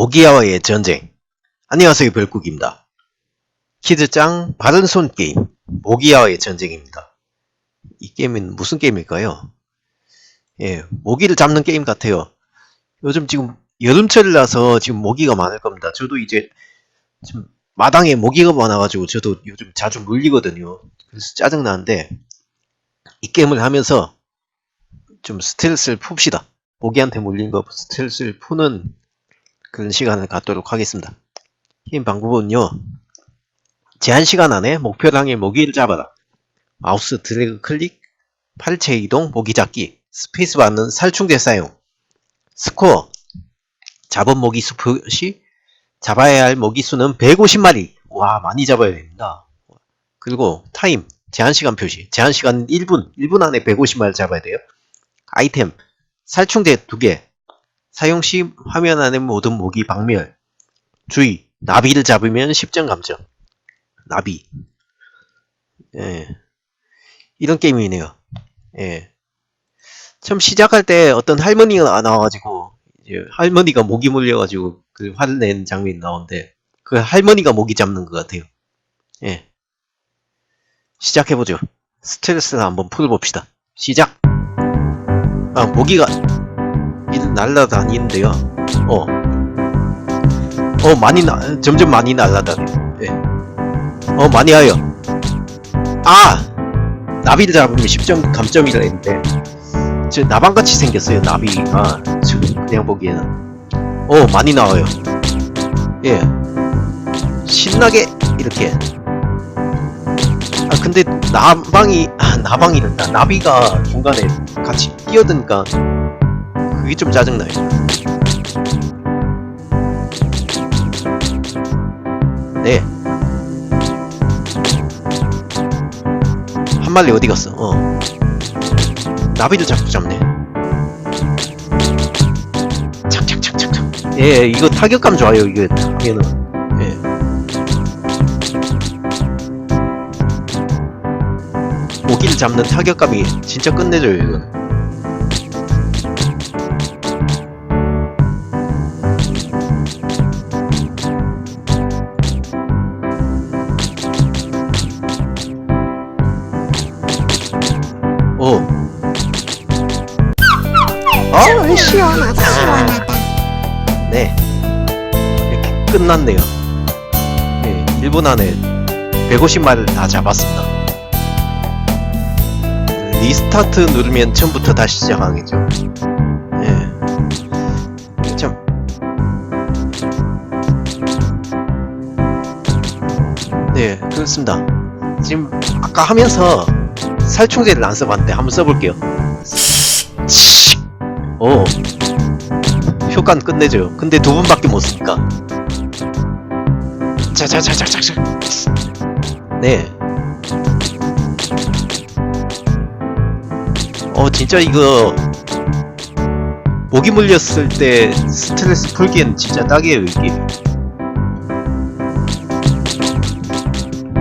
오기야와의 전쟁. 안녕하세요, 별국입니다. 키즈짱 바른손 게임, 모기야와의 전쟁입니다. 이 게임은 무슨 게임일까요? 예, 모기를 잡는 게임 같아요. 요즘 지금 여름철이라서 지금 모기가 많을 겁니다. 저도 이제 지금 마당에 모기가 많아가지고 저도 요즘 자주 물리거든요. 그래서 짜증나는데 이 게임을 하면서 좀 스트레스를 풉시다. 모기한테 물린 거 스트레스를 푸는 그런 시간을 갖도록 하겠습니다. 이 방법은요. 제한 시간 안에 목표를 향해 모기를 잡아라. 마우스 드래그 클릭, 팔체 이동, 모기 잡기, 스페이스 바는 살충제 사용, 스코어, 잡은 모기 수 표 시, 잡아야 할 모기 수는 150마리. 와, 많이 잡아야 됩니다. 그리고 타임, 제한 시간 표시, 제한 시간 1분, 1분 안에 150마리 잡아야 돼요. 아이템, 살충제 2개, 사용 시 화면 안에 모든 모기 박멸. 주의, 나비를 잡으면 10점 감점. 나비. 예. 이런 게임이네요. 예. 처음 시작할 때 어떤 할머니가 나와가지고, 할머니가 모기 물려가지고 그 화를 낸 장면이 나오는데, 그 할머니가 모기 잡는 것 같아요. 예. 시작해보죠. 스트레스를 한번 풀어봅시다. 시작! 아, 모기가 일 날라다니는데요. 어. 어, 많이 나, 점점 많이 날라다녀. 예. 어, 많이 와요. 아! 나비를 잡으면 10점 감점이라 했는데, 저 나방같이 생겼어요, 나비가. 지금 그냥 보기에는. 어, 많이 나와요. 예. 신나게, 이렇게. 아, 근데 나방이, 아, 나방이란다. 나비가 중간에 같이 뛰어드니까, 그게 좀 짜증나요. 네. 한 마리 어디 갔어? 어. 나비를 자꾸 잡네. 예, 이거 타격감 좋아요. 이게 얘는. 예. 모기를 잡는 타격감이 진짜 끝내줘요. 이거는. 오. 어? 좀 시원하다 시원하다 끝났네요. 네, 1분 안에 150마리를 다 잡았습니다. 리스타트 누르면 처음부터 다시 시작하겠죠. 네. 참. 네, 그렇습니다. 지금 아까 하면서 살충제를 안 써봤는데 한번 써볼게요. 오. 효과는 끝내줘요. 근데 두 분밖에 못 쓰니까. 자자자자자자. 네. 어 진짜 이거 모기 물렸을 때 스트레스 풀기엔 진짜 딱이에요 이 게임.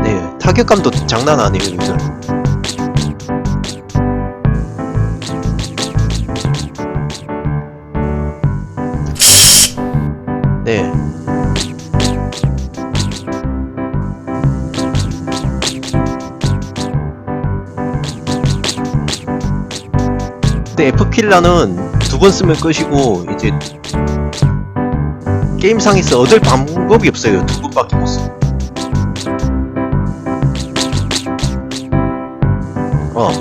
네 타격감도 장난 아니에요 이거. 네. 근데 F킬러는 두 번 쓰면 끝이고 이제 게임상에서 얻을 방법이 없어요. 두 번밖에 못 써. 어.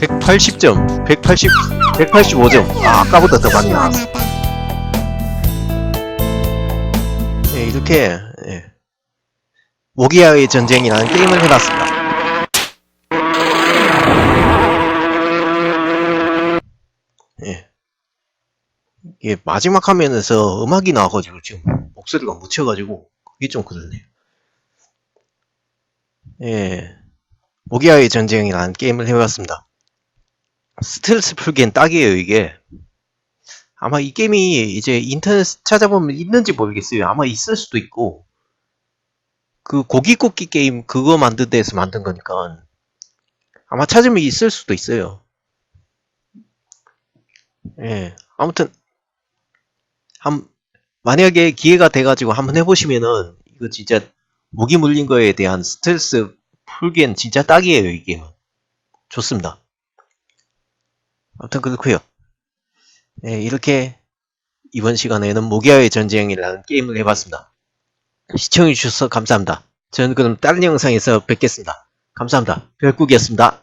180점, 180, 185점. 아, 아까보다 더 많이 나왔어. 네, 이렇게 예. 모기야의 전쟁이라는 게임을 해봤습니다. 예. 이게 마지막 화면에서 음악이 나와가지고 지금 목소리가 묻혀가지고 그게 좀 그러네요. 예. 모기야의 전쟁이라는 게임을 해봤습니다. 스트레스 풀기엔 딱이에요, 이게. 아마 이 게임이 이제 인터넷 찾아보면 있는지 모르겠어요. 아마 있을 수도 있고 그 고기 굽기 게임 그거 만든 데서 만든 거니까 아마 찾으면 있을 수도 있어요. 예, 아무튼 한 만약에 기회가 돼가지고 한번 해보시면은 이거 진짜 모기 물린 거에 대한 스트레스 풀기엔 진짜 딱이에요 이 게임은 좋습니다. 아무튼 그렇고요. 네, 이렇게 이번 시간에는 모기와의 전쟁이라는 게임을 해봤습니다. 시청해주셔서 감사합니다. 저는 그럼 다른 영상에서 뵙겠습니다. 감사합니다. 별국이었습니다.